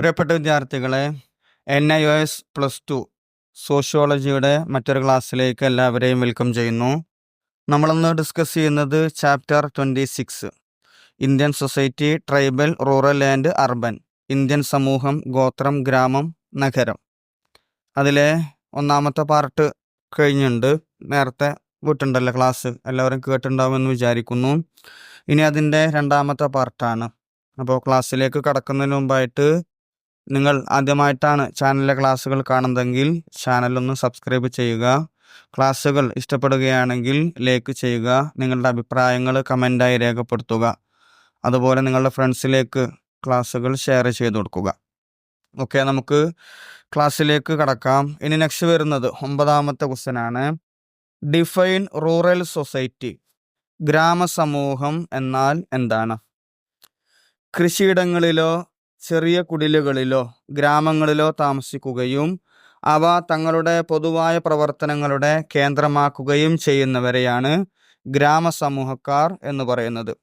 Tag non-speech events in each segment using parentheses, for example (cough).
പ്രിയപ്പെട്ട വിദ്യാർത്ഥികളെ N I O S plus two സോഷ്യോളജിയുടെ മറ്റൊരു ക്ലാസ്സിലേക്ക് എല്ലാവരെയും വെൽക്കം ചെയ്യുന്നു. നമ്മളിന്ന് ഡിസ്കസ് ചെയ്യുന്നത് chapter twenty six Indian society tribal rural and urban Indian സമൂഹം ഗോത്രം ഗ്രാമം നഗരം. അതിലെ ഒന്നാമത്തെ പാർട്ട് കഴിഞ്ഞുണ്ട്. നേരത്തെ വിട്ടുണ്ടല്ലോ ക്ലാസ് എല്ലാവരും കേട്ടിട്ടുണ്ടാവുമെന്ന് വിചാരിക്കുന്നു. ഇനി അതിന്റെ രണ്ടാമത്തെ പാർട്ടാണ് അപ്പോൾ ക്ലാസ്സിലേക്ക് കടക്കുന്നതിന് മുമ്പായിട്ട് നിങ്ങൾ ആദ്യമായിട്ടാണ് ചാനലിലെ ക്ലാസ്സുകൾ കാണുന്നതെങ്കിൽ ചാനലൊന്ന് സബ്സ്ക്രൈബ് ചെയ്യുക. ക്ലാസ്സുകൾ ഇഷ്ടപ്പെടുകയാണെങ്കിൽ ലൈക്ക് ചെയ്യുക നിങ്ങളുടെ അഭിപ്രായങ്ങൾ കമന്റായി രേഖപ്പെടുത്തുക. അതുപോലെ നിങ്ങളുടെ ഫ്രണ്ട്സിലേക്ക് ക്ലാസ്സുകൾ ഷെയർ ചെയ്ത് കൊടുക്കുക. ഓക്കെ നമുക്ക് ക്ലാസ്സിലേക്ക് കടക്കാം. ഇനി നെക്സ്റ്റ് വരുന്നത് ഒമ്പതാമത്തെ ക്വസ്റ്റ്യൻ ആണ് ഡിഫൈൻ റൂറൽ സൊസൈറ്റി. ഗ്രാമസമൂഹം എന്നാൽ എന്താണ്? കൃഷിയിടങ്ങളിലോ ചെറിയ കുടിലുകളിലോ ഗ്രാമങ്ങളിലോ താമസിക്കുകയും അവ തങ്ങളുടെ പൊതുവായ പ്രവർത്തനങ്ങളുടെ കേന്ദ്രമാക്കുകയും ചെയ്യുന്നവരെയാണ് ഗ്രാമസമൂഹക്കാർ എന്ന് പറയുന്നത്.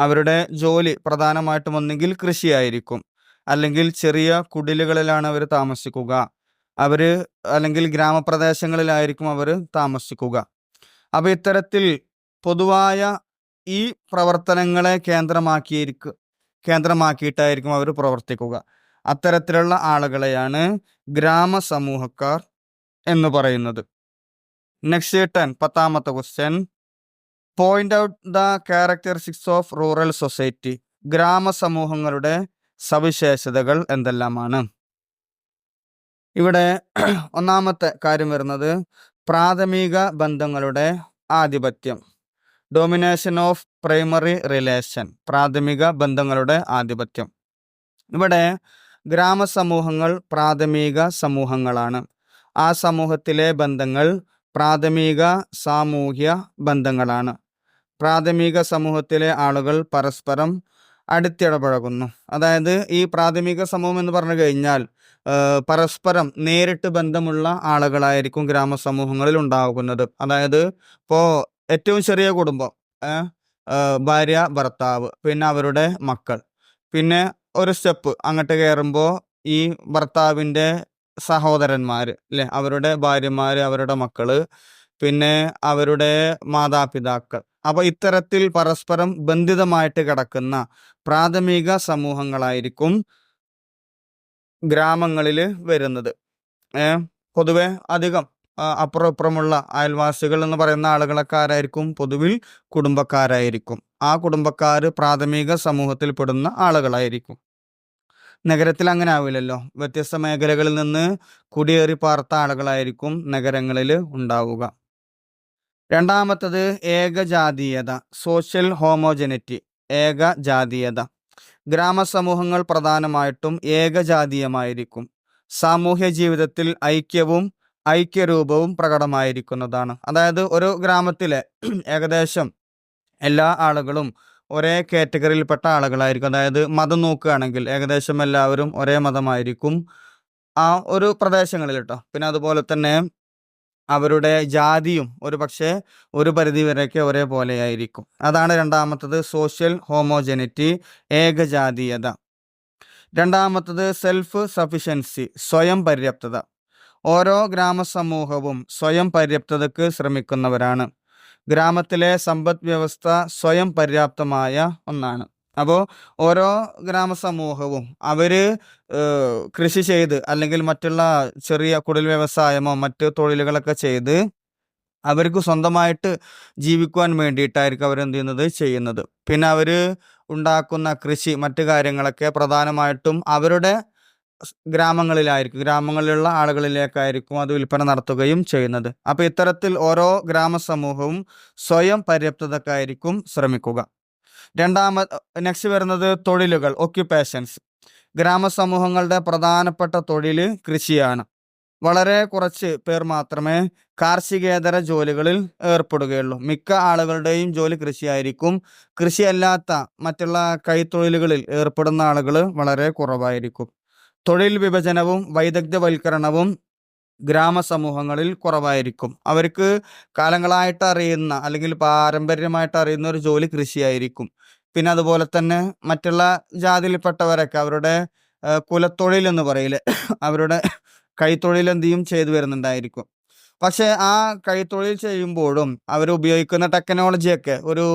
അവരുടെ ജോലി പ്രധാനമായിട്ടും ഒന്നെങ്കിൽ കൃഷിയായിരിക്കും അല്ലെങ്കിൽ ചെറിയ കുടിലുകളിലാണ് അവർ താമസിക്കുക. അവർ അല്ലെങ്കിൽ ഗ്രാമപ്രദേശങ്ങളിലായിരിക്കും അവർ താമസിക്കുക. അപ്പോൾ ഇത്തരത്തിൽ പൊതുവായ ഈ പ്രവർത്തനങ്ങളെ കേന്ദ്രമാക്കിയിരിക്കും കേന്ദ്രമാക്കിയിട്ടായിരിക്കും അവർ പ്രവർത്തിക്കുക. അത്തരത്തിലുള്ള ആളുകളെയാണ് ഗ്രാമസമൂഹക്കാർ എന്ന് പറയുന്നത്. നെക്സ്റ്റ് ടെൻ പത്താമത്തെ question point out the characteristics of rural society ഗ്രാമസമൂഹങ്ങളുടെ സവിശേഷതകൾ എന്തെല്ലാമാണ്? ഇവിടെ ഒന്നാമത്തെ കാര്യം വരുന്നത് പ്രാഥമിക ബന്ധങ്ങളുടെ ആധിപത്യം. ഡോമിനേഷൻ ഓഫ് പ്രൈമറി റിലേഷൻ പ്രാഥമിക ബന്ധങ്ങളുടെ ആധിപത്യം. ഇവിടെ ഗ്രാമസമൂഹങ്ങൾ പ്രാഥമിക സമൂഹങ്ങളാണ്. ആ സമൂഹത്തിലെ ബന്ധങ്ങൾ പ്രാഥമിക സാമൂഹ്യ ബന്ധങ്ങളാണ്. പ്രാഥമിക സമൂഹത്തിലെ ആളുകൾ പരസ്പരം അടുത്തിടപഴകുന്നു. അതായത് ഈ പ്രാഥമിക സമൂഹം എന്ന് പറഞ്ഞു കഴിഞ്ഞാൽ പരസ്പരം നേരിട്ട് ബന്ധമുള്ള ആളുകളായിരിക്കും ഗ്രാമസമൂഹങ്ങളിൽ ഉണ്ടാകുന്നത്. അതായത് ഇപ്പോൾ ഏറ്റവും ചെറിയ കുടുംബം ഭാര്യ ഭർത്താവ് പിന്നെ അവരുടെ മക്കൾ. പിന്നെ ഒരു സ്റ്റെപ്പ് അങ്ങോട്ട് കയറുമ്പോൾ ഈ ഭർത്താവിന്റെ സഹോദരന്മാർ അല്ലെ അവരുടെ ഭാര്യമാർ അവരുടെ മക്കൾ പിന്നെ അവരുടെ മാതാപിതാക്കൾ. അപ്പോൾ ഇത്തരത്തിൽ പരസ്പരം ബന്ധിതമായിട്ട് കിടക്കുന്ന പ്രാഥമിക സമൂഹങ്ങളായിരിക്കും ഗ്രാമങ്ങളിൽ വരുന്നത്. പൊതുവെ അധികം. അപ്പുറം ഇപ്പുറമുള്ള അയൽവാസികൾ എന്ന് പറയുന്ന ആളുകളൊക്കെ ആരായിരിക്കും? പൊതുവിൽ കുടുംബക്കാരായിരിക്കും. ആ കുടുംബക്കാർ പ്രാഥമിക സമൂഹത്തിൽ പെടുന്ന ആളുകളായിരിക്കും. നഗരത്തിൽ അങ്ങനെ ആവില്ലല്ലോ. വ്യത്യസ്ത മേഖലകളിൽ നിന്ന് കുടിയേറി പാർത്ത ആളുകളായിരിക്കും നഗരങ്ങളിൽ ഉണ്ടാവുക. രണ്ടാമത്തത് ഏകജാതീയത സോഷ്യൽ ഹോമോജനിറ്റി ഏകജാതീയത. ഗ്രാമസമൂഹങ്ങൾ പ്രധാനമായിട്ടും ഏകജാതീയമായിരിക്കും. സാമൂഹ്യ ജീവിതത്തിൽ ഐക്യവും ഐക്യരൂപവും പ്രകടമായിരിക്കുന്നതാണ്. അതായത് ഒരു ഗ്രാമത്തിലെ ഏകദേശം എല്ലാ ആളുകളും ഒരേ കാറ്റഗറിയിൽപ്പെട്ട ആളുകളായിരിക്കും. അതായത് മതം നോക്കുകയാണെങ്കിൽ ഏകദേശം എല്ലാവരും ഒരേ മതമായിരിക്കും. ആ ഒരു പ്രദേശങ്ങളിൽ കേട്ടോ. പിന്നെ അതുപോലെ തന്നെ അവരുടെ ജാതിയും ഒരു പക്ഷേ ഒരു പരിധി വരെയൊക്കെ ഒരേപോലെയായിരിക്കും അതാണ് രണ്ടാമത്തത് സോഷ്യൽ ഹോമോജനിറ്റി ഏകജാതീയത. രണ്ടാമത്തത് സെൽഫ് സഫിഷ്യൻസി സ്വയം പര്യാപ്തത. ഓരോ ഗ്രാമസമൂഹവും സ്വയം പര്യാപ്തതയ്ക്ക് ശ്രമിക്കുന്നവരാണ്. ഗ്രാമത്തിലെ സമ്പദ് വ്യവസ്ഥ സ്വയം പര്യാപ്തമായ ഒന്നാണ്. അപ്പോൾ ഓരോ ഗ്രാമസമൂഹവും അവർ കൃഷി ചെയ്ത് അല്ലെങ്കിൽ മറ്റുള്ള ചെറിയ കുടിൽ വ്യവസായമോ മറ്റ് തൊഴിലുകളൊക്കെ ചെയ്ത് അവർക്ക് സ്വന്തമായിട്ട് ജീവിക്കുവാൻ വേണ്ടിയിട്ടായിരിക്കും അവരെന്ത് ചെയ്യുന്നത്? ചെയ്യുന്നത്. പിന്നെ അവർ ഉണ്ടാക്കുന്ന കൃഷി മറ്റു കാര്യങ്ങളൊക്കെ പ്രധാനമായിട്ടും അവരുടെ ഗ്രാമങ്ങളിലായിരിക്കും. ഗ്രാമങ്ങളിലുള്ള ആളുകളിലേക്കായിരിക്കും അത് വിൽപ്പന നടത്തുകയും ചെയ്യുന്നത്. അപ്പോൾ ഇത്തരത്തിൽ ഓരോ ഗ്രാമസമൂഹവും സ്വയം പര്യാപ്തതക്കായിരിക്കും ശ്രമിക്കുക. രണ്ടാമത് നെക്സ്റ്റ് വരുന്നത് തൊഴിലുകൾ ഒക്യുപ്പേഷൻസ് ഗ്രാമസമൂഹങ്ങളുടെ പ്രധാനപ്പെട്ട തൊഴിൽ കൃഷിയാണ്. വളരെ കുറച്ച് പേർ മാത്രമേ കാർഷികേതര ജോലികളിൽ ഏർപ്പെടുകയുള്ളൂ. മിക്ക ആളുകളുടെയും ജോലി കൃഷിയായിരിക്കും. കൃഷിയല്ലാത്ത മറ്റുള്ള കൈത്തൊഴിലുകളിൽ ഏർപ്പെടുന്ന ആളുകൾ വളരെ കുറവായിരിക്കും. തൊഴിൽ വിഭജനവും വൈദഗ്ധ്യവൽക്കരണവും ഗ്രാമസമൂഹങ്ങളിൽ കുറവായിരിക്കും. അവർക്ക് കാലങ്ങളായിട്ട് അറിയുന്ന അല്ലെങ്കിൽ പാരമ്പര്യമായിട്ട് അറിയുന്ന ഒരു ജോലി കൃഷിയായിരിക്കും. പിന്നെ അതുപോലെ തന്നെ മറ്റുള്ള ജാതിയിൽപ്പെട്ടവരൊക്കെ അവരുടെ കുലത്തൊഴിൽ എന്ന് പറയില്ലേ അവരുടെ കൈത്തൊഴിൽ എന്ത് ചെയ്തു വരുന്നുണ്ടായിരിക്കും. പക്ഷേ ആ കൈത്തൊഴിൽ ചെയ്യുമ്പോഴും അവർ ഉപയോഗിക്കുന്ന ടെക്നോളജിയൊക്കെ ഒരു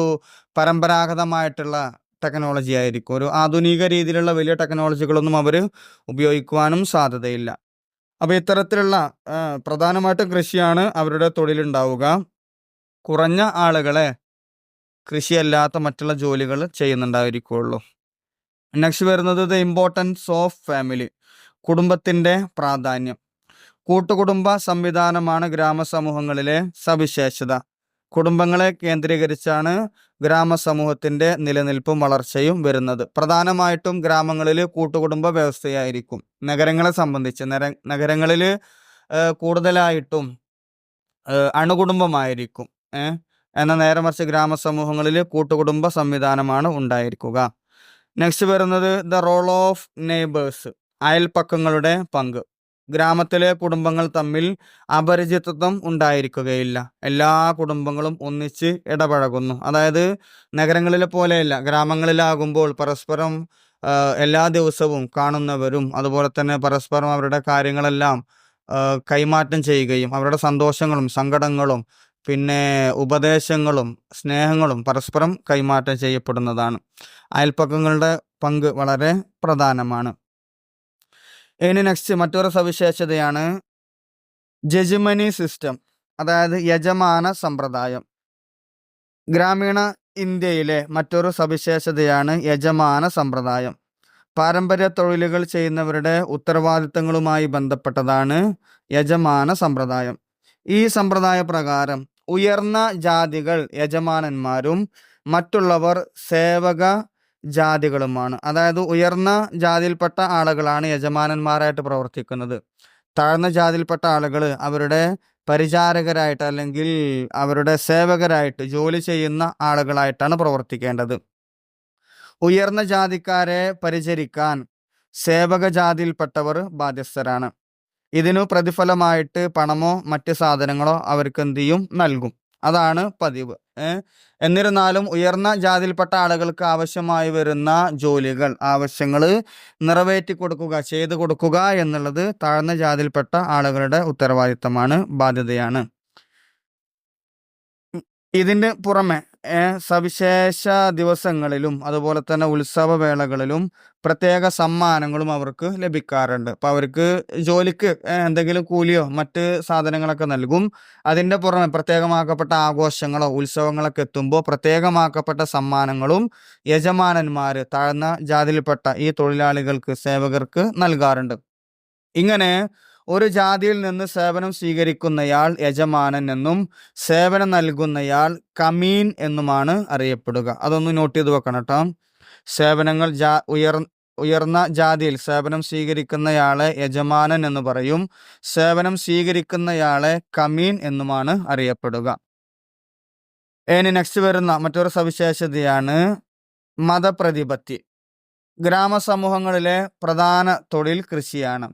പരമ്പരാഗതമായിട്ടുള്ള ടെക്നോളജി ആയിരിക്കും. ഒരു ആധുനിക രീതിയിലുള്ള വലിയ ടെക്നോളജികളൊന്നും അവർ ഉപയോഗിക്കുവാനും സാധ്യതയില്ല. അപ്പോൾ ഇത്തരത്തിലുള്ള പ്രധാനമായിട്ടും കൃഷിയാണ് അവരുടെ തൊഴിലുണ്ടാവുക. കുറഞ്ഞ ആളുകളെ കൃഷിയല്ലാത്ത മറ്റുള്ള ജോലികൾ ചെയ്യുന്നുണ്ടായിരിക്കുള്ളൂ. നെക്സ്റ്റ് വരുന്നത് ദ ഇമ്പോർട്ടൻസ് ഓഫ് ഫാമിലി കുടുംബത്തിന്റെ പ്രാധാന്യം. കൂട്ടുകുടുംബ സംവിധാനമാണ് ഗ്രാമസമൂഹങ്ങളിലെ സവിശേഷത. കുടുംബങ്ങളെ കേന്ദ്രീകരിച്ചാണ് ഗ്രാമസമൂഹത്തിന്റെ നിലനിൽപ്പും വളർച്ചയും വരുന്നത്. പ്രധാനമായിട്ടും ഗ്രാമങ്ങളിൽ കൂട്ടുകുടുംബ വ്യവസ്ഥയായിരിക്കും. നഗരങ്ങളെ സംബന്ധിച്ച് നര നഗരങ്ങളിൽ കൂടുതലായിട്ടും അണുകുടുംബമായിരിക്കും എന്ന നേരെ മറിച്ച് ഗ്രാമസമൂഹങ്ങളിൽ കൂട്ടുകുടുംബ സംവിധാനമാണ് ഉണ്ടായിരിക്കുക. നെക്സ്റ്റ് വരുന്നത് ദ റോൾ ഓഫ് നെയ്ബേഴ്സ് അയൽപ്പക്കങ്ങളുടെ പങ്ക്. ഗ്രാമത്തിലെ കുടുംബങ്ങൾ തമ്മിൽ അപരിചിതത്വം ഉണ്ടായിരിക്കുകയില്ല. എല്ലാ കുടുംബങ്ങളും ഒന്നിച്ച് ഇടപഴകുന്നു. അതായത് നഗരങ്ങളിലെ പോലെയല്ല ഗ്രാമങ്ങളിലാകുമ്പോൾ പരസ്പരം എല്ലാ ദിവസവും കാണുന്നവരും അതുപോലെ തന്നെ പരസ്പരം അവരുടെ കാര്യങ്ങളെല്ലാം കൈമാറ്റം ചെയ്യുകയും അവരുടെ സന്തോഷങ്ങളും സങ്കടങ്ങളും പിന്നെ ഉപദേശങ്ങളും സ്നേഹങ്ങളും പരസ്പരം കൈമാറ്റം ചെയ്യപ്പെടുന്നതാണ്. അയൽപ്പക്കങ്ങളുടെ പങ്ക് വളരെ പ്രധാനമാണ്. ഇനി നെക്സ്റ്റ് മറ്റൊരു സവിശേഷതയാണ് ജജുമനി സിസ്റ്റം അതായത് യജമാന സമ്പ്രദായം. ഗ്രാമീണ ഇന്ത്യയിലെ മറ്റൊരു സവിശേഷതയാണ് യജമാന സമ്പ്രദായം. പാരമ്പര്യ തൊഴിലുകൾ ചെയ്യുന്നവരുടെ ഉത്തരവാദിത്തങ്ങളുമായി ബന്ധപ്പെട്ടതാണ് യജമാന സമ്പ്രദായം. ഈ സമ്പ്രദായ പ്രകാരം ഉയർന്ന ജാതികൾ യജമാനന്മാരും മറ്റുള്ളവർ സേവക ജാതികളുമാണ്. അതായത് ഉയർന്ന ജാതിയിൽപ്പെട്ട ആളുകളാണ് യജമാനന്മാരായിട്ട് പ്രവർത്തിക്കുന്നത്. താഴ്ന്ന ജാതിയിൽപ്പെട്ട ആളുകൾ അവരുടെ പരിചാരകരായിട്ട് അല്ലെങ്കിൽ അവരുടെ സേവകരായിട്ട് ജോലി ചെയ്യുന്ന ആളുകളായിട്ടാണ് പ്രവർത്തിക്കേണ്ടത്. ഉയർന്ന ജാതിക്കാരെ പരിചരിക്കാൻ സേവക ജാതിയിൽപ്പെട്ടവർ ബാധ്യസ്ഥരാണ്. ഇതിനു പ്രതിഫലമായിട്ട് പണമോ മറ്റ് സാധനങ്ങളോ അവർക്ക് എന്ത് ചെയ്യും? നൽകും. അതാണ് പതിവ്. എന്നിരുന്നാലും ഉയർന്ന ജാതിയിൽപ്പെട്ട ആളുകൾക്ക് ആവശ്യമായി വരുന്ന ജോലികൾ ആവശ്യങ്ങൾ നിറവേറ്റി കൊടുക്കുക ചെയ്തു കൊടുക്കുക എന്നുള്ളത് താഴ്ന്ന ജാതിയിൽപ്പെട്ട ആളുകളുടെ ഉത്തരവാദിത്തമാണ് ബാധ്യതയാണ്. ഇതിന് പുറമെ സവിശേഷ ദിവസങ്ങളിലും അതുപോലെ തന്നെ ഉത്സവവേളകളിലും പ്രത്യേക സമ്മാനങ്ങളും അവർക്ക് ലഭിക്കാറുണ്ട്. അപ്പോൾ അവർക്ക് ജോലിക്ക് എന്തെങ്കിലും കൂലിയോ മറ്റ് സാധനങ്ങളൊക്കെ നൽകും. അതിന്റെ പുറമെ പ്രത്യേകമാക്കപ്പെട്ട ആഘോഷങ്ങളോ ഉത്സവങ്ങളൊക്കെ എത്തുമ്പോൾ പ്രത്യേകമാക്കപ്പെട്ട സമ്മാനങ്ങളും യജമാനന്മാർ താഴ്ന്ന ജാതിയിൽപ്പെട്ട ഈ തൊഴിലാളികൾക്ക് സേവകർക്ക് നൽകാറുണ്ട്. ഇങ്ങനെ ഒരു ജാതിയിൽ നിന്ന് സേവനം സ്വീകരിക്കുന്നയാൾ യജമാനൻ എന്നും സേവനം നൽകുന്നയാൾ കമീൻ എന്നുമാണ് അറിയപ്പെടുക. അതൊന്ന് നോട്ട് ചെയ്ത് വെക്കണം കേട്ടോ. സേവനങ്ങൾ ജാ ഉയർ ഉയർന്ന ജാതിയിൽ സേവനം സ്വീകരിക്കുന്നയാളെ യജമാനൻ എന്ന് പറയും. സേവനം സ്വീകരിക്കുന്നയാളെ കമീൻ എന്നുമാണ് അറിയപ്പെടുക. ഇനി നെക്സ്റ്റ് വരുന്ന മറ്റൊരു സവിശേഷതയാണ് മതപ്രതിപത്തി. ഗ്രാമസമൂഹങ്ങളിലെ പ്രധാന തൊഴിൽ കൃഷിയാണ്.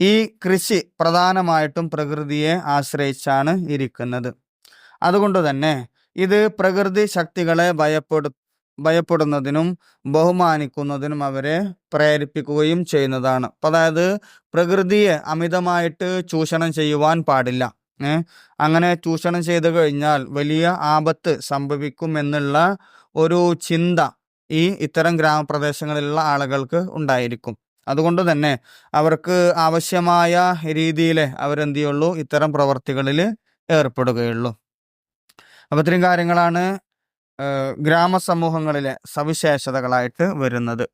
ഈ കൃഷി പ്രധാനമായിട്ടും പ്രകൃതിയെ ആശ്രയിച്ചാണ് ഇരിക്കുന്നത്. അതുകൊണ്ട് തന്നെ ഇത് പ്രകൃതി ശക്തികളെ ഭയപ്പെടു ഭയപ്പെടുന്നതിനും ബഹുമാനിക്കുന്നതിനും അവരെ പ്രേരിപ്പിക്കുകയും ചെയ്യുന്നതാണ്. അപ്പം അതായത് പ്രകൃതിയെ അമിതമായിട്ട് ചൂഷണം ചെയ്യുവാൻ പാടില്ല. അങ്ങനെ ചൂഷണം ചെയ്തു കഴിഞ്ഞാൽ വലിയ ആപത്ത് സംഭവിക്കും എന്നുള്ള ഒരു ചിന്ത ഈ ഇത്തരം ഗ്രാമപ്രദേശങ്ങളിലുള്ള ആളുകൾക്ക് ഉണ്ടായിരിക്കും. അതുകൊണ്ട് തന്നെ അവർക്ക് ആവശ്യമായ രീതിയിൽ അവരെന്ത് ചെയ്യുള്ളൂ ഇത്തരം പ്രവർത്തികളിൽ ഏർപ്പെടുകയുള്ളൂ. അപ്പം ഇത്രയും കാര്യങ്ങളാണ് ഗ്രാമസമൂഹങ്ങളിലെ സവിശേഷതകളായിട്ട് വരുന്നത്.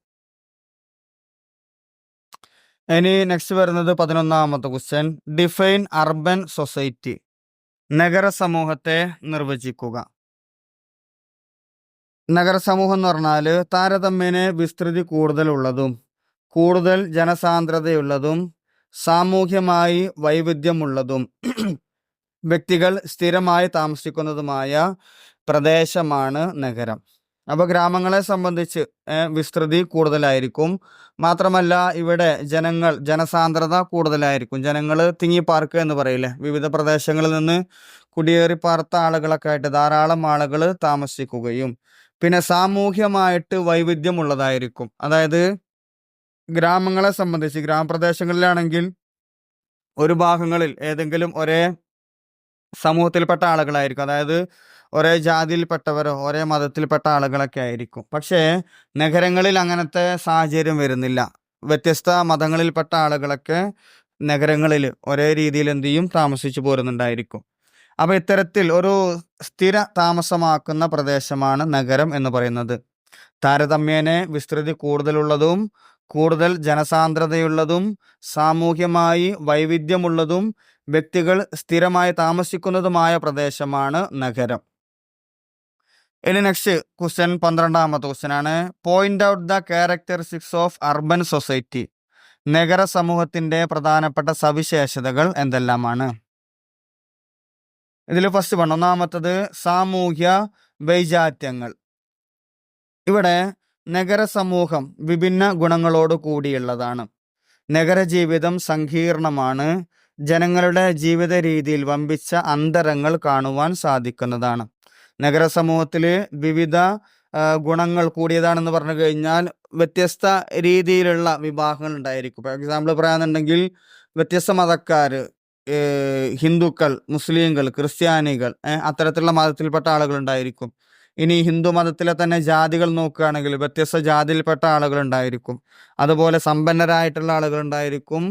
ഇനി നെക്സ്റ്റ് വരുന്നത് പതിനൊന്നാമത്തെ ക്വസ്റ്റ്യൻ ഡിഫൈൻ അർബൻ സൊസൈറ്റി നഗരസമൂഹത്തെ നിർവചിക്കുക. നഗരസമൂഹം എന്ന് പറഞ്ഞാൽ താരതമ്യേന വിസ്തൃതി കൂടുതലുള്ളതും കൂടുതൽ ജനസാന്ദ്രതയുള്ളതും സാമൂഹ്യമായി വൈവിധ്യമുള്ളതും (clears throat) വ്യക്തികൾ സ്ഥിരമായി താമസിക്കുന്നതുമായ പ്രദേശമാണ് നഗരം. അപ്പോൾ ഗ്രാമങ്ങളെ സംബന്ധിച്ച് വിസ്തൃതി കൂടുതലായിരിക്കും. മാത്രമല്ല ഇവിടെ ജനങ്ങൾ ജനസാന്ദ്രത കൂടുതലായിരിക്കും. ജനങ്ങൾ തിങ്ങിപ്പാർക്കുക എന്ന് പറയില്ലേ? വിവിധ പ്രദേശങ്ങളിൽ നിന്ന് കുടിയേറി പാർത്ത ആളുകളൊക്കെ ആയിട്ട് ധാരാളം ആളുകൾ താമസിക്കുകയും പിന്നെ സാമൂഹ്യമായിട്ട് വൈവിധ്യമുള്ളതായിരിക്കും. അതായത് ഗ്രാമങ്ങളെ സംബന്ധിച്ച് ഗ്രാമപ്രദേശങ്ങളിലാണെങ്കിൽ ഒരു ഭാഗങ്ങളിൽ ഏതെങ്കിലും ഒരേ സമൂഹത്തിൽപ്പെട്ട ആളുകളായിരിക്കും. അതായത് ഒരേ ജാതിയിൽപ്പെട്ടവരോ ഒരേ മതത്തിൽപ്പെട്ട ആളുകളൊക്കെ ആയിരിക്കും. പക്ഷേ നഗരങ്ങളിൽ അങ്ങനത്തെ സാഹചര്യം വരുന്നില്ല. വ്യത്യസ്ത മതങ്ങളിൽപ്പെട്ട ആളുകളൊക്കെ നഗരങ്ങളിൽ ഒരേ രീതിയിൽ എന്ത് ചെയ്യും? താമസിച്ചു പോരുന്നുണ്ടായിരിക്കും. അപ്പോൾ ഇത്തരത്തിൽ ഒരു സ്ഥിര താമസമാക്കുന്ന പ്രദേശമാണ് നഗരം എന്ന് പറയുന്നത്. താരതമ്യേന വിസ്തൃതി കൂടുതലുള്ളതും കൂടുതൽ ജനസാന്ദ്രതയുള്ളതും സാമൂഹ്യമായി വൈവിധ്യമുള്ളതും വ്യക്തികൾ സ്ഥിരമായി താമസിക്കുന്നതുമായ പ്രദേശമാണ് നഗരം. ഇനി നെക്സ്റ്റ് ക്വസ്റ്റ്യൻ പന്ത്രണ്ടാമത്തെ ക്വസ്റ്റ്യൻ ആണ്. Point out the characteristics of urban society നഗര സമൂഹത്തിന്റെ പ്രധാനപ്പെട്ട സവിശേഷതകൾ എന്തെല്ലാമാണ്? ഇതിൽ ഫസ്റ്റ് വൺ ഒന്നാമത്തത് സാമൂഹ്യ വൈജാത്യങ്ങൾ. ഇവിടെ നഗര സമൂഹം വിഭിന്ന ഗുണങ്ങളോട് കൂടിയുള്ളതാണ്. നഗരജീവിതം സങ്കീർണമാണ്. ജനങ്ങളുടെ ജീവിത രീതിയിൽ വമ്പിച്ച അന്തരങ്ങൾ കാണുവാൻ സാധിക്കുന്നതാണ്. നഗരസമൂഹത്തിൽ വിവിധ ഗുണങ്ങൾ കൂടിയതാണെന്ന് പറഞ്ഞു കഴിഞ്ഞാൽ വ്യത്യസ്ത രീതിയിലുള്ള വിഭാഗങ്ങൾ ഉണ്ടായിരിക്കും. ഫോർ എക്സാമ്പിൾ പറയാന്നുണ്ടെങ്കിൽ വ്യത്യസ്ത മതക്കാർ ഹിന്ദുക്കൾ മുസ്ലിങ്ങൾ ക്രിസ്ത്യാനികൾ അത്തരത്തിലുള്ള മതത്തിൽപ്പെട്ട ആളുകൾ ഉണ്ടായിരിക്കും. ഇനി ഹിന്ദു മതത്തിലെ തന്നെ ജാതികൾ നോക്കുകയാണെങ്കിൽ വ്യത്യസ്ത ജാതിയിൽപ്പെട്ട ആളുകൾ ഉണ്ടായിരിക്കും അതുപോലെ സമ്പന്നരായിട്ടുള്ള ആളുകൾ ഉണ്ടായിരിക്കും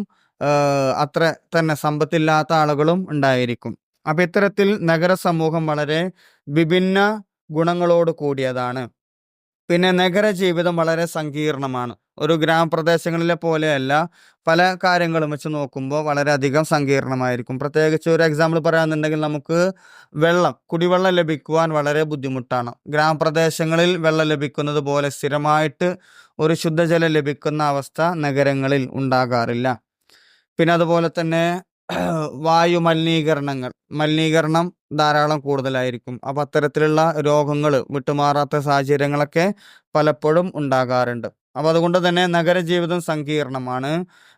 അത്ര തന്നെ സമ്പത്തില്ലാത്ത ആളുകളും ഉണ്ടായിരിക്കും. അപ്പം ഇത്തരത്തിൽ നഗര സമൂഹം വളരെ വിഭിന്ന ഗുണങ്ങളോട് കൂടിയതാണ്. പിന്നെ നഗര ജീവിതം വളരെ സങ്കീർണമാണ്. ഒരു ഗ്രാമപ്രദേശങ്ങളിലെ പോലെയല്ല പല കാര്യങ്ങളും വെച്ച് നോക്കുമ്പോൾ വളരെയധികം സങ്കീർണമായിരിക്കും. പ്രത്യേകിച്ച് ഒരു എക്സാമ്പിൾ പറയാന്നുണ്ടെങ്കിൽ നമുക്ക് വെള്ളം കുടിവെള്ളം ലഭിക്കുവാൻ വളരെ ബുദ്ധിമുട്ടാണ്. ഗ്രാമപ്രദേശങ്ങളിൽ വെള്ളം ലഭിക്കുന്നത് പോലെ സ്ഥിരമായിട്ട് ഒരു ശുദ്ധജലം ലഭിക്കുന്ന അവസ്ഥ നഗരങ്ങളിൽ ഉണ്ടാകാറില്ല. പിന്നെ അതുപോലെ തന്നെ വായു മലിനീകരണങ്ങൾ മലിനീകരണം ധാരാളം കൂടുതലായിരിക്കും. അപ്പം അത്തരത്തിലുള്ള രോഗങ്ങൾ വിട്ടുമാറാത്ത സാഹചര്യങ്ങളൊക്കെ പലപ്പോഴും ഉണ്ടാകാറുണ്ട്. അപ്പോൾ അതുകൊണ്ട് തന്നെ നഗരജീവിതം സങ്കീർണമാണ്.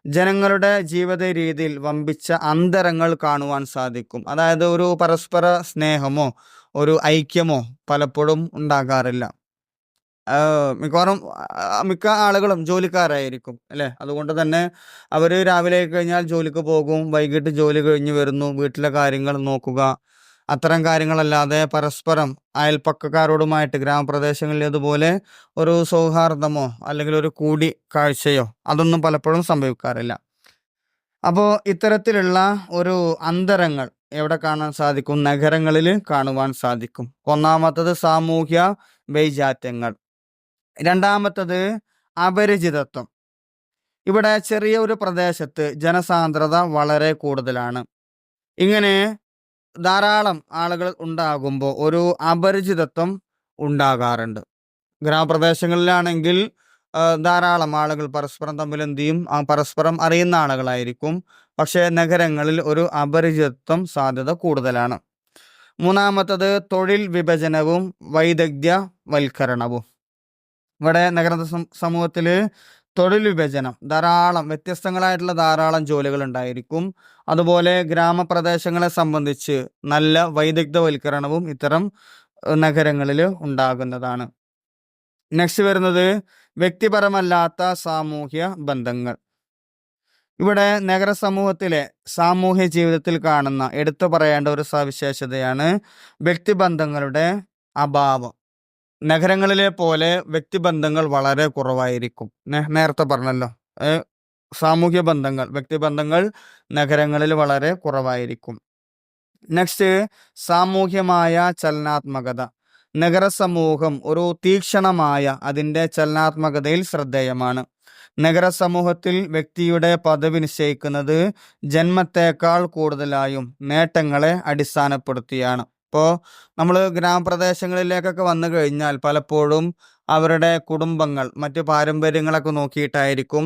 ജനങ്ങളുടെ ജീവിത രീതിയിൽ വമ്പിച്ച അന്തരങ്ങൾ കാണുവാൻ സാധിക്കും. അതായത് ഒരു പരസ്പര സ്നേഹമോ ഒരു ഐക്യമോ പലപ്പോഴും ഉണ്ടാകാറില്ല. മിക്കവാറും മിക്ക ആളുകളും ജോലിക്കാരായിരിക്കും അല്ലേ? അതുകൊണ്ട് തന്നെ അവർ രാവിലെ കഴിഞ്ഞാൽ ജോലിക്ക് പോകും വൈകിട്ട് ജോലി കഴിഞ്ഞ് വരുന്നു വീട്ടിലെ കാര്യങ്ങൾ നോക്കുക അത്തരം കാര്യങ്ങളല്ലാതെ പരസ്പരം അയൽപ്പക്കക്കാരോടുമായിട്ട് ഗ്രാമപ്രദേശങ്ങളിൽ അതുപോലെ ഒരു സൗഹാർദ്ദമോ അല്ലെങ്കിൽ ഒരു കൂടി കാഴ്ചയോ അതൊന്നും പലപ്പോഴും സംഭവിക്കാറില്ല. അപ്പോൾ ഇത്തരത്തിലുള്ള ഒരു അന്തരങ്ങൾ എവിടെ കാണാൻ സാധിക്കും? നഗരങ്ങളിൽ കാണുവാൻ സാധിക്കും. ഒന്നാമത്തത് സാമൂഹ്യ വൈജാത്യങ്ങൾ. രണ്ടാമത്തത് അപരിചിതത്വം. ഇവിടെ ചെറിയ ഒരു പ്രദേശത്ത് ജനസാന്ദ്രത വളരെ കൂടുതലാണ്. ഇങ്ങനെ ധാരാളം ആളുകൾ ഉണ്ടാകുമ്പോൾ ഒരു അപരിചിതത്വം ഉണ്ടാകാറുണ്ട്. ഗ്രാമപ്രദേശങ്ങളിലാണെങ്കിൽ ധാരാളം ആളുകൾ പരസ്പരം തമ്മിൽ എന്ത് ചെയ്യും? പരസ്പരം അറിയുന്ന ആളുകളായിരിക്കും. പക്ഷേ നഗരങ്ങളിൽ ഒരു അപരിചിതത്വം സാധ്യത കൂടുതലാണ്. മൂന്നാമത്തത് തൊഴിൽ വിഭജനവും വൈദഗ്ധ്യ വൽക്കരണവും ഇവിടെ നഗര സമൂഹത്തിൽ തൊഴിൽ വിഭജനം ധാരാളം വ്യത്യസ്തങ്ങളായിട്ടുള്ള ധാരാളം ജോലികൾ ഉണ്ടായിരിക്കും അതുപോലെ ഗ്രാമപ്രദേശങ്ങളെ സംബന്ധിച്ച് നല്ല വൈദഗ്ധവൽക്കരണവും ഇത്തരം നഗരങ്ങളിൽ ഉണ്ടാകുന്നതാണ്. നെക്സ്റ്റ് വരുന്നത് വ്യക്തിപരമല്ലാത്ത സാമൂഹ്യ ബന്ധങ്ങൾ. ഇവിടെ നഗരസമൂഹത്തിലെ സാമൂഹ്യ ജീവിതത്തിൽ കാണുന്ന എടുത്തു പറയേണ്ട ഒരു സവിശേഷതയാണ് വ്യക്തിബന്ധങ്ങളുടെ അഭാവം. നഗരങ്ങളിലെ പോലെ വ്യക്തിബന്ധങ്ങൾ വളരെ കുറവായിരിക്കും. നേരത്തെ പറഞ്ഞല്ലോ. സാമൂഹ്യ ബന്ധങ്ങൾ വ്യക്തിബന്ധങ്ങൾ നഗരങ്ങളിൽ വളരെ കുറവായിരിക്കും. നെക്സ്റ്റ് സാമൂഹ്യമായ ചലനാത്മകത. നഗര സമൂഹം ഒരു തീക്ഷണമായ അതിന്റെ ചലനാത്മകതയിൽ ശ്രദ്ധേയമാണ്. നഗര സമൂഹത്തിൽ വ്യക്തിയുടെ പദവി നിശ്ചയിക്കുന്നത് ജന്മത്തേക്കാൾ കൂടുതലായും നേട്ടങ്ങളെ അടിസ്ഥാനപ്പെടുത്തിയാണ്. ഇപ്പോൾ നമ്മൾ ഗ്രാമപ്രദേശങ്ങളിലേക്കൊക്കെ വന്നു കഴിഞ്ഞാൽ പലപ്പോഴും അവരുടെ കുടുംബങ്ങൾ മറ്റു പാരമ്പര്യങ്ങളൊക്കെ നോക്കിയിട്ടായിരിക്കും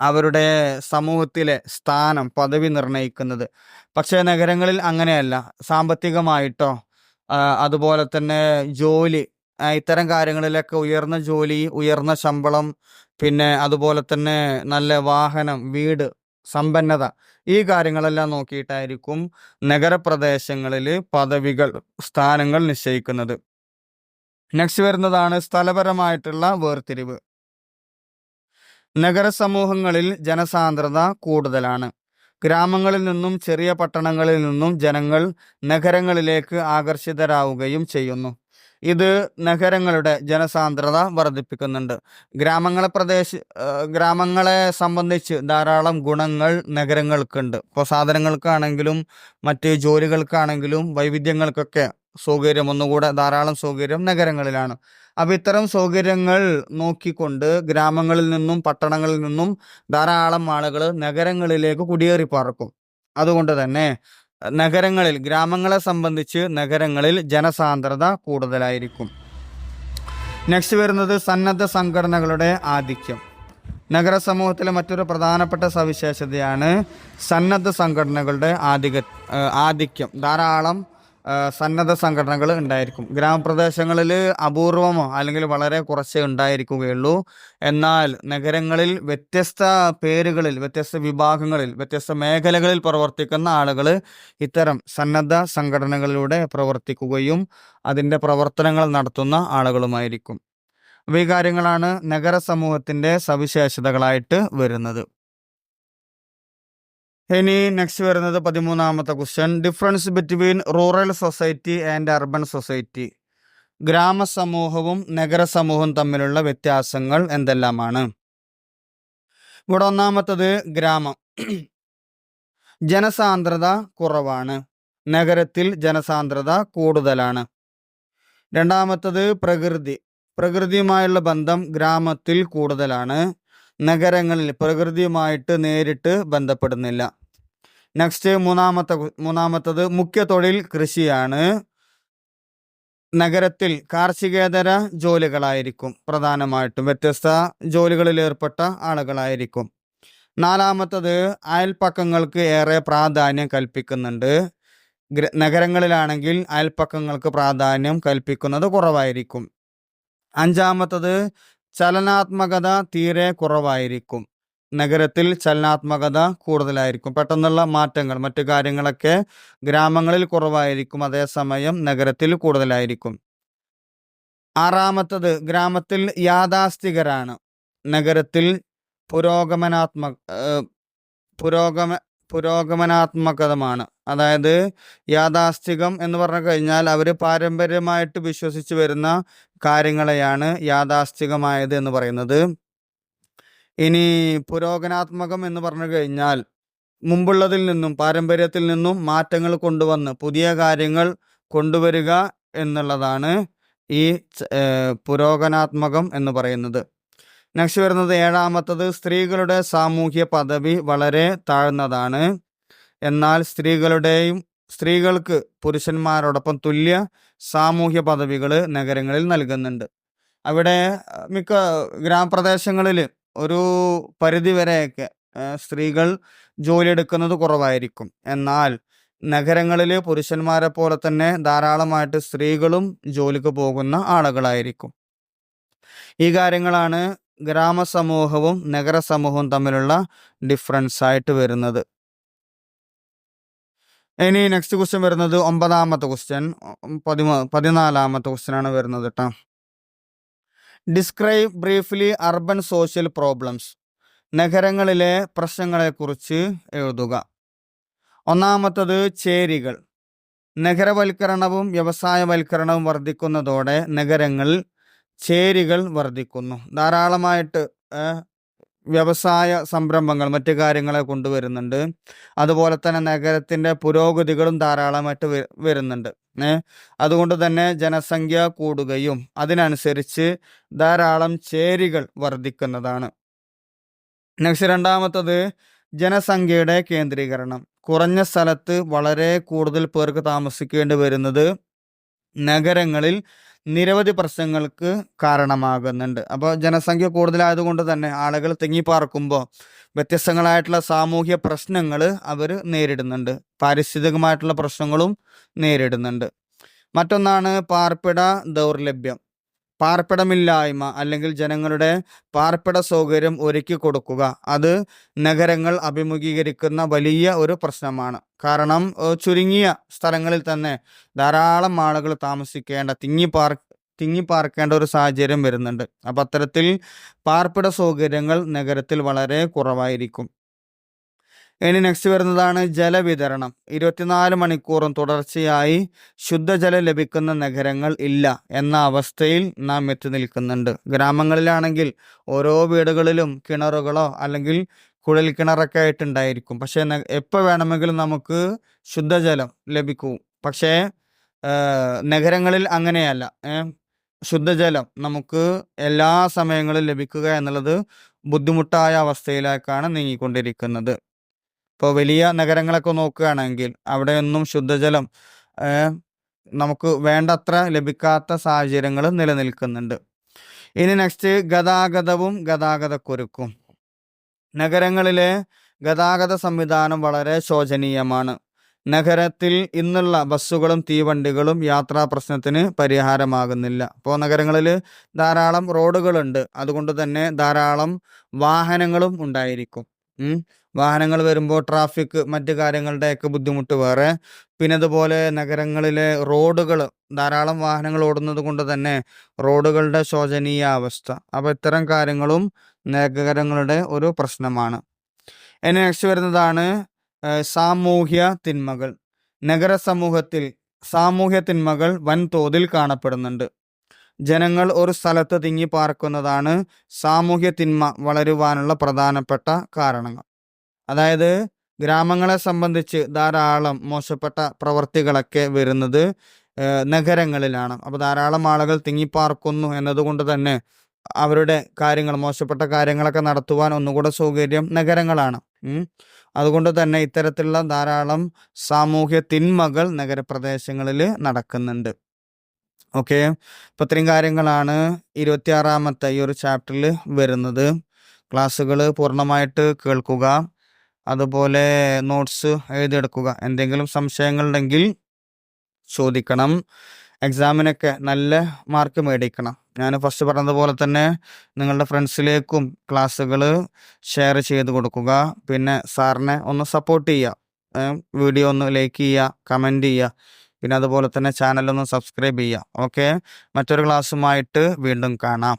അവരുടെ സമൂഹത്തിലെ സ്ഥാനം പദവി നിർണയിക്കുന്നത് പക്ഷേ നഗരങ്ങളിൽ അങ്ങനെയല്ല. സാമ്പത്തികമായിട്ടോ അതുപോലെ തന്നെ ജോലി ഇത്തരം കാര്യങ്ങളിലൊക്കെ ഉയർന്ന ജോലി ഉയർന്ന ശമ്പളം പിന്നെ അതുപോലെ തന്നെ നല്ല വാഹനം വീട് സമ്പന്നത. ഈ കാര്യങ്ങളെല്ലാം നോക്കിയിട്ടായിരിക്കും നഗരപ്രദേശങ്ങളിൽ പദവികൾ സ്ഥാനങ്ങൾ നിശ്ചയിക്കുന്നത്. നെക്സ്റ്റ് വരുന്നതാണ് സ്ഥലപരമായിട്ടുള്ള വേർതിരിവ്. നഗരസമൂഹങ്ങളിൽ ജനസാന്ദ്രത കൂടുതലാണ്. ഗ്രാമങ്ങളിൽ നിന്നും ചെറിയ പട്ടണങ്ങളിൽ നിന്നും ജനങ്ങൾ നഗരങ്ങളിലേക്ക് ആകർഷിതരാവുകയും ചെയ്യുന്നു. ഇത് നഗരങ്ങളുടെ ജനസാന്ദ്രത വർദ്ധിപ്പിക്കുന്നുണ്ട്. ഗ്രാമങ്ങളെ പ്രദേശ ഗ്രാമങ്ങളെ സംബന്ധിച്ച് ധാരാളം ഗുണങ്ങൾ നഗരങ്ങൾക്കുണ്ട്. ഇപ്പോൾ സാധനങ്ങൾക്കാണെങ്കിലും മറ്റ് ജോലികൾക്കാണെങ്കിലും വൈവിധ്യങ്ങൾക്കൊക്കെ സൗകര്യം ഒന്നുകൂടെ ധാരാളം സൗകര്യം നഗരങ്ങളിലാണ്. അപ്പം ഇത്തരം സൗകര്യങ്ങൾ നോക്കിക്കൊണ്ട് ഗ്രാമങ്ങളിൽ നിന്നും പട്ടണങ്ങളിൽ നിന്നും ധാരാളം ആളുകൾ നഗരങ്ങളിലേക്ക് കുടിയേറി പാർക്കും അതുകൊണ്ട് തന്നെ നഗരങ്ങളിൽ ഗ്രാമങ്ങളെ സംബന്ധിച്ച് നഗരങ്ങളിൽ ജനസാന്ദ്രത കൂടുതലായിരിക്കും. നെക്സ്റ്റ് വരുന്നത് സന്നദ്ധ സംഘടനകളുടെ ആധിക്യം. നഗര സമൂഹത്തിലെ മറ്റൊരു പ്രധാനപ്പെട്ട സവിശേഷതയാണ് സന്നദ്ധ സംഘടനകളുടെ ആധിക ആധിക്യം. ധാരാളം സന്നദ്ധ സംഘടനകൾ ഉണ്ടായിരിക്കും. ഗ്രാമപ്രദേശങ്ങളിൽ അപൂർവമോ അല്ലെങ്കിൽ വളരെ കുറച്ചേ ഉണ്ടായിരിക്കുകയുള്ളൂ. എന്നാൽ നഗരങ്ങളിൽ വ്യത്യസ്ത പേരുകളിൽ വ്യത്യസ്ത വിഭാഗങ്ങളിൽ വ്യത്യസ്ത മേഖലകളിൽ പ്രവർത്തിക്കുന്ന ആളുകൾ ഇത്തരം സന്നദ്ധ സംഘടനകളിലൂടെ പ്രവർത്തിക്കുകയും അതിന്റെ പ്രവർത്തനങ്ങൾ നടത്തുന്ന ആളുകളുമായിരിക്കും. ഈ കാര്യങ്ങളാണ് നഗര സമൂഹത്തിന്റെ സവിശേഷതകളായിട്ട് വരുന്നത്. ഇനി നെക്സ്റ്റ് വരുന്നത് പതിമൂന്നാമത്തെ question difference between rural society and urban society ഗ്രാമസമൂഹവും നഗരസമൂഹവും തമ്മിലുള്ള വ്യത്യാസങ്ങൾ എന്തെല്ലാമാണ്? ഇവിടെ ഒന്നാമത്തത് ഗ്രാമം. ജനസാന്ദ്രത കുറവാണ്. നഗരത്തിൽ ജനസാന്ദ്രത കൂടുതലാണ്. രണ്ടാമത്തത് പ്രകൃതി. പ്രകൃതിയുമായുള്ള ബന്ധം ഗ്രാമത്തിൽ കൂടുതലാണ്. നഗരങ്ങളിൽ പ്രകൃതിയുമായിട്ട് നേരിട്ട് ബന്ധപ്പെടുന്നില്ല. നെക്സ്റ്റ് മൂന്നാമത്തെ മൂന്നാമത്തത് മുഖ്യ തൊഴിൽ കൃഷിയാണ്. നഗരത്തിൽ കാർഷികേതര ജോലികളായിരിക്കും പ്രധാനമായിട്ടും. വ്യത്യസ്ത ജോലികളിൽ ഏർപ്പെട്ട ആളുകളായിരിക്കും. നാലാമത്തത് അയൽപ്പക്കങ്ങൾക്ക് ഏറെ പ്രാധാന്യം കൽപ്പിക്കുന്നുണ്ട്. ഗ്ര- നഗരങ്ങളിലാണെങ്കിൽ അയൽപ്പക്കങ്ങൾക്ക് പ്രാധാന്യം കൽപ്പിക്കുന്നത് കുറവായിരിക്കും. അഞ്ചാമത്തത് ചലനാത്മകത തീരെ കുറവായിരിക്കും. നഗരത്തിൽ ചലനാത്മകത കൂടുതലായിരിക്കും. പെട്ടെന്നുള്ള മാറ്റങ്ങൾ മറ്റു കാര്യങ്ങളൊക്കെ ഗ്രാമങ്ങളിൽ കുറവായിരിക്കും. അതേസമയം നഗരത്തിൽ കൂടുതലായിരിക്കും. ആറാമത്തത് ഗ്രാമത്തിൽ യാഥാസ്ഥികരാണ്. നഗരത്തിൽ പുരോഗമനാത്മക ഏഹ് പുരോഗമ പുരോഗമനാത്മകതമാണ്. അതായത് യാഥാസ്ഥികം എന്ന് പറഞ്ഞു കഴിഞ്ഞാൽ അവർ പാരമ്പര്യമായിട്ട് വിശ്വസിച്ച് വരുന്ന കാര്യങ്ങളെയാണ് യാഥാസ്ഥികമായത് എന്ന് പറയുന്നത്. ഇനി പുരോഗനാത്മകം എന്ന് പറഞ്ഞു കഴിഞ്ഞാൽ മുമ്പുള്ളതിൽ നിന്നും പാരമ്പര്യത്തിൽ നിന്നും മാറ്റങ്ങൾ കൊണ്ടുവന്ന് പുതിയ കാര്യങ്ങൾ കൊണ്ടുവരിക എന്നുള്ളതാണ് ഈ പുരോഗനാത്മകം എന്ന് പറയുന്നത്. നെക്സ്റ്റ് വരുന്നത് ഏഴാമത്തത് സ്ത്രീകളുടെ സാമൂഹ്യ പദവി വളരെ താഴ്ന്നതാണ്. എന്നാൽ സ്ത്രീകളുടെയും സ്ത്രീകൾക്ക് പുരുഷന്മാരോടൊപ്പം തുല്യ സാമൂഹ്യ പദവികൾ നഗരങ്ങളിൽ നൽകുന്നുണ്ട്. അവിടെ മിക്ക ഗ്രാമപ്രദേശങ്ങളിൽ ഒരു പരിധി വരെയൊക്കെ സ്ത്രീകൾ ജോലിയെടുക്കുന്നത് കുറവായിരിക്കും. എന്നാൽ നഗരങ്ങളിൽ പുരുഷന്മാരെ പോലെ തന്നെ ധാരാളമായിട്ട് സ്ത്രീകളും ജോലിക്ക് പോകുന്ന ആളുകളായിരിക്കും. ഈ കാര്യങ്ങളാണ് ഗ്രാമസമൂഹവും നഗരസമൂഹവും തമ്മിലുള്ള ഡിഫറൻസ് ആയിട്ട് വരുന്നത്. ഇനി നെക്സ്റ്റ് ക്വസ്റ്റ്യൻ വരുന്നത് ഒമ്പതാമത്തെ ക്വസ്റ്റ്യൻ പതിമൂ പതിനാലാമത്തെ ക്വസ്റ്റ്യൻ ആണ് വരുന്നത് കേട്ടോ describe briefly urban social problems നഗരങ്ങളിലെ പ്രശ്നങ്ങളെക്കുറിച്ച് എഴുതുക. ഒന്നാമത്തത് ചേരികൾ. നഗരവൽക്കരണവും വ്യവസായവൽക്കരണവും വർദ്ധിക്കുന്നതോടെ നഗരങ്ങളിൽ ചേരികൾ വർദ്ധിക്കുന്നു. ധാരാളമായിട്ട് വ്യവസായ സംരംഭങ്ങൾ മറ്റു കാര്യങ്ങളെ കൊണ്ടുവരുന്നുണ്ട്. അതുപോലെ തന്നെ നഗരത്തിന്റെ പുരോഗതികളും ധാരാളമായിട്ട് വരുന്നുണ്ട്. അതുകൊണ്ട് തന്നെ ജനസംഖ്യ കൂടുകയും അതിനനുസരിച്ച് ധാരാളം ചേരികൾ വർദ്ധിക്കുന്നതാണ്. നെക്സ്റ്റ് രണ്ടാമത്തത് ജനസംഖ്യയുടെ കേന്ദ്രീകരണം. കുറഞ്ഞ സ്ഥലത്ത് വളരെ കൂടുതൽ പേർക്ക് താമസിക്കേണ്ടി വരുന്നത് നഗരങ്ങളിൽ നിരവധി പ്രശ്നങ്ങൾക്ക് കാരണമാകുന്നുണ്ട്. അപ്പോൾ ജനസംഖ്യ കൂടുതലായതുകൊണ്ട് തന്നെ ആളുകൾ തിങ്ങിപ്പാർക്കുമ്പോൾ വ്യത്യസ്തങ്ങളായിട്ടുള്ള സാമൂഹ്യ പ്രശ്നങ്ങൾ അവർ നേരിടുന്നുണ്ട്. പാരിസ്ഥിതികമായിട്ടുള്ള പ്രശ്നങ്ങളും നേരിടുന്നുണ്ട്. മറ്റൊന്നാണ് പാർപ്പിട ദൗർലഭ്യം. പാർപ്പിടമില്ലായ്മ അല്ലെങ്കിൽ ജനങ്ങളുടെ പാർപ്പിട സൗകര്യം ഒരുക്കി കൊടുക്കുക. അത് നഗരങ്ങൾ അഭിമുഖീകരിക്കുന്ന വലിയ ഒരു പ്രശ്നമാണ്. കാരണം ചുരുങ്ങിയ സ്ഥലങ്ങളിൽ തന്നെ ധാരാളം ആളുകൾ താമസിക്കേണ്ട തിങ്ങി പാർ തിങ്ങി പാർക്കേണ്ട ഒരു സാഹചര്യം വരുന്നുണ്ട്. അപ്പം അത്തരത്തിൽ പാർപ്പിട സൗകര്യങ്ങൾ നഗരത്തിൽ വളരെ കുറവായിരിക്കും. ഇനി നെക്സ്റ്റ് വരുന്നതാണ് ജലവിതരണം. ഇരുപത്തിനാല് മണിക്കൂറും തുടർച്ചയായി ശുദ്ധജലം ലഭിക്കുന്ന നഗരങ്ങൾ ഇല്ല എന്ന അവസ്ഥയിൽ നാം എത്തി നിൽക്കുന്നുണ്ട്. ഗ്രാമങ്ങളിലാണെങ്കിൽ ഓരോ വീടുകളിലും കിണറുകളോ അല്ലെങ്കിൽ കുഴൽ കിണറൊക്കെ ആയിട്ടുണ്ടായിരിക്കും. പക്ഷേ എപ്പോൾ വേണമെങ്കിലും നമുക്ക് ശുദ്ധജലം ലഭിക്കും. പക്ഷേ നഗരങ്ങളിൽ അങ്ങനെയല്ല. ശുദ്ധജലം നമുക്ക് എല്ലാ സമയങ്ങളിലും ലഭിക്കുക എന്നുള്ളത് ബുദ്ധിമുട്ടായ അവസ്ഥയിലേക്കാണ് നീങ്ങിക്കൊണ്ടിരിക്കുന്നത്. ഇപ്പോൾ വലിയ നഗരങ്ങളൊക്കെ നോക്കുകയാണെങ്കിൽ അവിടെയൊന്നും ശുദ്ധജലം നമുക്ക് വേണ്ടത്ര ലഭിക്കാത്ത സാഹചര്യങ്ങൾ നിലനിൽക്കുന്നുണ്ട്. ഇനി നെക്സ്റ്റ് ഗതാഗതവും ഗതാഗതക്കുരുക്കും. നഗരങ്ങളിലെ ഗതാഗത സംവിധാനം വളരെ ശോചനീയമാണ്. നഗരത്തിൽ ഇന്നുള്ള ബസ്സുകളും തീവണ്ടികളും യാത്രാ പ്രശ്നത്തിന് പരിഹാരമാകുന്നില്ല. ഇപ്പോൾ നഗരങ്ങളിൽ ധാരാളം റോഡുകളുണ്ട്. അതുകൊണ്ട് തന്നെ ധാരാളം വാഹനങ്ങളും ഉണ്ടായിരിക്കും. വാഹനങ്ങൾ വരുമ്പോൾ ട്രാഫിക് മറ്റു കാര്യങ്ങളുടെയൊക്കെ ബുദ്ധിമുട്ട് വേറെ. പിന്നെ അതുപോലെ നഗരങ്ങളിലെ റോഡുകൾ ധാരാളം വാഹനങ്ങൾ ഓടുന്നത് കൊണ്ട് തന്നെ റോഡുകളുടെ ശോചനീയ അവസ്ഥ. അപ്പോൾ ഇത്തരം കാര്യങ്ങളും നഗരങ്ങളുടെ ഒരു പ്രശ്നമാണ്. ഇനി നെക്സ്റ്റ് വരുന്നതാണ് സാമൂഹ്യ തിന്മകൾ. നഗര സമൂഹത്തിൽ സാമൂഹ്യ തിന്മകൾ വൻതോതിൽ കാണപ്പെടുന്നുണ്ട്. ജനങ്ങൾ ഒരു സ്ഥലത്ത് തിങ്ങി പാർക്കുന്നതാണ് സാമൂഹ്യ തിന്മ വളരുവാനുള്ള പ്രധാനപ്പെട്ട കാരണങ്ങൾ. അതായത് ഗ്രാമങ്ങളെ സംബന്ധിച്ച് ധാരാളം മോശപ്പെട്ട പ്രവർത്തികളൊക്കെ വരുന്നത് നഗരങ്ങളിലാണ്. അപ്പോൾ ധാരാളം ആളുകൾ തിങ്ങിപ്പാർക്കുന്നു എന്നതുകൊണ്ട് തന്നെ അവരുടെ കാര്യങ്ങൾ മോശപ്പെട്ട കാര്യങ്ങളൊക്കെ നടത്തുവാൻ ഒന്നുകൂടെ സൗകര്യം നഗരങ്ങളാണ്. അതുകൊണ്ട് തന്നെ ഇത്തരത്തിലുള്ള ധാരാളം സാമൂഹ്യ തിന്മകൾ നഗരപ്രദേശങ്ങളിൽ നടക്കുന്നുണ്ട്. ഓക്കെ. ഇപ്പം ഇത്രയും കാര്യങ്ങളാണ് ഇരുപത്തിയാറാമത്തെ ഈ ഒരു ചാപ്റ്ററിൽ വരുന്നത്. ക്ലാസ്സുകൾ പൂർണമായിട്ട് കേൾക്കുക. അതുപോലെ നോട്ട്സ് എഴുതിയെടുക്കുക. എന്തെങ്കിലും സംശയങ്ങളുണ്ടെങ്കിൽ ചോദിക്കണം. എക്സാമിനൊക്കെ നല്ല മാർക്ക് മേടിക്കണം. ഞാൻ ഫസ്റ്റ് പറഞ്ഞതുപോലെ തന്നെ നിങ്ങളുടെ ഫ്രണ്ട്സിലേക്കും ക്ലാസ്സുകൾ ഷെയർ ചെയ്ത് കൊടുക്കുക. പിന്നെ സാറിനെ ഒന്ന് സപ്പോർട്ട് ചെയ്യുക. വീഡിയോ ഒന്ന് ലൈക്ക് ചെയ്യുക കമന്റ് ചെയ്യുക. പിന്നെ അതുപോലെ തന്നെ ചാനലൊന്ന് സബ്സ്ക്രൈബ് ചെയ്യുക. ഓക്കെ മറ്റൊരു ക്ലാസ്സുമായിട്ട് വീണ്ടും കാണാം.